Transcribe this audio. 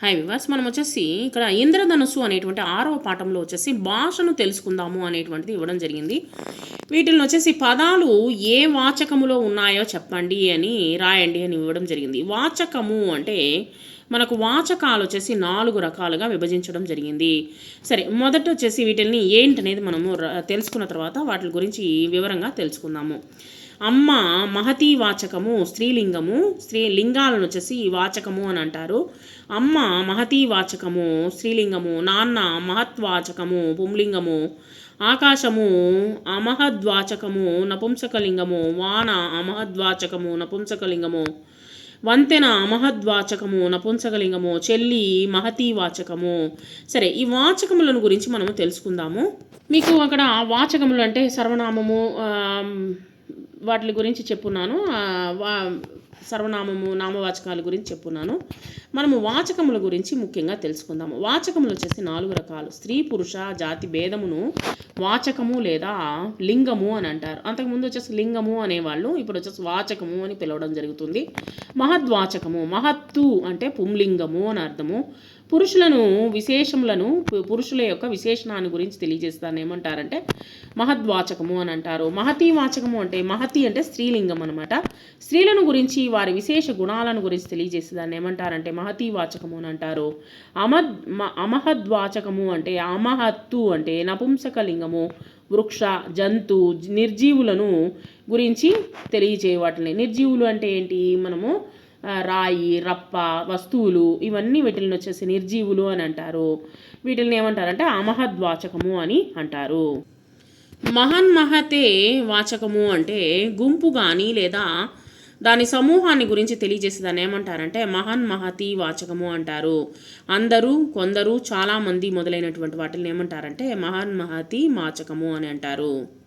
Hi viewers మనం వచ్చేసి ఇక్కడ ఇంద్రధనుస్సు అనేటువంటి ఆరవ పాఠంలో వచ్చేసి భాషను తెలుసుకుందాము అనేటువంటిది ఇవ్వడం జరిగింది. వీటిని వచ్చేసి పదాలు ఏ వాచకములో ఉన్నాయో చెప్పండి అని రాయండి అని ఇవ్వడం జరిగింది. వాచకము అంటే మనకు వాచకాలు వచ్చేసి నాలుగు రకాలుగా విభజించడం జరిగింది. సరే మొదట వచ్చేసి వీటిని ఏంటనేది మనము తెలుసుకున్న తర్వాత వాటి గురించి వివరంగా తెలుసుకుందాము. అమ్మ మహతీ వాచకము స్త్రీలింగము స్త్రీ లింగాలను వచ్చేసి వాచకము అని అంటారు. అమ్మ మహతీ వాచకము స్త్రీలింగము నాన్న మహత్వాచకము పుంలింగము ఆకాశము అమహద్వాచకము నపుంసకలింగము వాన అమహద్వాచకము నపుంసకలింగము వంతెన మహద్వాచకము నపుంసకలింగము చెల్లి మహతీ వాచకము. సరే ఈ వాచకములను గురించి మనము తెలుసుకుందాము. మీకు అక్కడ వాచకములు అంటే సర్వనామము వాటి గురించి చెప్పున్నాను. వా సర్వనామము నామవాచకాల గురించి చెప్పున్నాను. మనము వాచకముల గురించి ముఖ్యంగా తెలుసుకుందాము. వాచకములు వచ్చేసి నాలుగు రకాలు. స్త్రీ పురుష జాతి భేదమును వాచకము లేదా లింగము అని అంటారు. అంతకుముందు వచ్చేసి లింగము అనేవాళ్ళు ఇప్పుడు వచ్చేసి వాచకము అని పిలవడం జరుగుతుంది. మహద్వాచకము మహత్తు అంటే పుంలింగము అని అర్థము. పురుషులను విశేషములను పు- పురుషుల యొక్క విశేషణాన్ని గురించి తెలియజేస్తాను. ఏమంటారంటే మహద్వాచకము అని అంటారు. మహతీ వాచకము అంటే మహత్ అంటే స్త్రీలింగం అనమాట స్త్రీలను గురించి వారి విశేష గుణాలను గురించి తెలియజేసే దాన్ని ఏమంటారంటే మహతీ వాచకము అని అంటారు. అమద్ మ- అమహద్వాచకము అంటే అమహత్తు అంటే నపుంసకలింగము వృక్ష జంతు నిర్జీవులను గురించి తెలియజేయ వాటిని. నిర్జీవులు అంటే ఏంటి? మనము రాయి రప్ప వస్తువులు ఇవన్నీ వీటిని వచ్చేసి నిర్జీవులు అని అంటారు. వీటిని ఏమంటారంటే అమహద్వాచకము అని అంటారు. మహన్మహతే వాచకము అంటే గుంపు కానీ లేదా దాని సమూహాన్ని గురించి తెలియజేసేదాన్ని ఏమంటారంటే మహన్ మహతి వాచకము అంటారు. అందరూ కొందరు చాలామంది మొదలైనటువంటి వాటిని ఏమంటారంటే మహన్ మహతి వాచకము అని అంటారు.